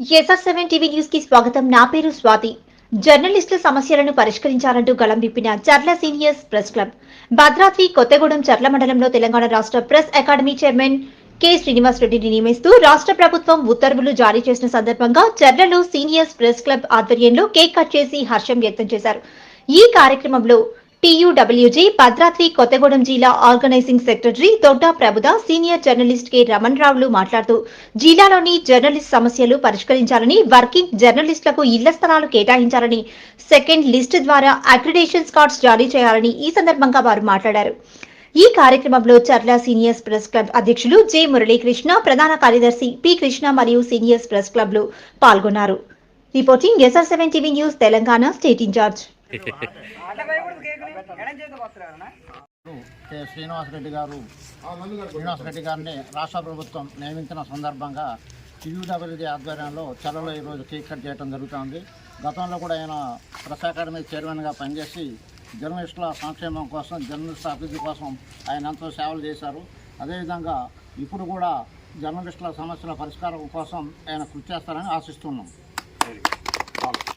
SR seven TV న్యూస్కి స్వాగతం. నా పేరు స్వాతి. జర్నలిస్టుల సమస్యలను పరిష్కరించాలంటూ గళంవిప్పిన Charla seniors press club. Bhadradri Kothagudem Charla మండలంలో తెలంగాణ రాష్ట్ర press academy chairman K. Srinivas రెడ్డిని నియమిస్తూ రాష్ట్ర ప్రభుత్వం ఉత్తర్వులు జారీ చేసిన సందర్భంగా చర్లలో సీనియర్స్ ప్రెస్ క్లబ్ ఆధ్వర్యంలో కేక్ కట్ చేసి హర్షం వ్యక్తం చేశారు. ఈ కార్యక్రమంలో టీయూడబ్ల్యూజీ భద్రాద్రి కొత్తగూడెం జిల్లా ఆర్గనైజింగ్ సెక్రటరీ దొడ్డా ప్రభుద సీనియర్ జర్నలిస్ట్ కె రమణ్ రావులు మాట్లాడుతూ జిల్లాలోని జర్నలిస్ట్ సమస్యలు పరిష్కరించాలని వర్కింగ్ జర్నలిస్టులకు ఇళ్ళ స్థలాలు కేటాయించాలని సెకండ్ లిస్ట్ ద్వారా అక్రిడేషన్ కార్డ్స్ జారీ చేయాలని ఈ సందర్భంగా వారు మాట్లాడారు. ఈ కార్యక్రమంలో చర్ల సీనియర్స్ ప్రెస్ క్లబ్ అధ్యక్షులు జె మురళీకృష్ణ ప్రధాన కార్యదర్శి పి కృష్ణ మరియు సీనియర్స్ ప్రెస్ క్లబ్లు పాల్గొన్నారు. Reporting SR seven TV news Telangana state in charge. Atla Reddy garu ఎడం రెడ్డి గారిని రాష్ట్ర ప్రభుత్వం నియమించిన సందర్భంగా టీయూడబ్ల్యూడీ ఆధ్వర్యంలో చలలో ఈరోజు కేక్ కట్ చేయడం జరుగుతుంది. గతంలో కూడా ఆయన ప్రెస్ అకాడమీ చైర్మన్గా పనిచేసి జర్నలిస్టుల సంక్షేమం కోసం జర్నలిస్టుల అభివృద్ధి కోసం ఆయన ఎంతో సేవలు చేశారు. అదేవిధంగా ఇప్పుడు కూడా జర్నలిస్టుల సమస్యల పరిష్కారం కోసం ఆయన కృషి చేస్తారని ఆశిస్తున్నాం.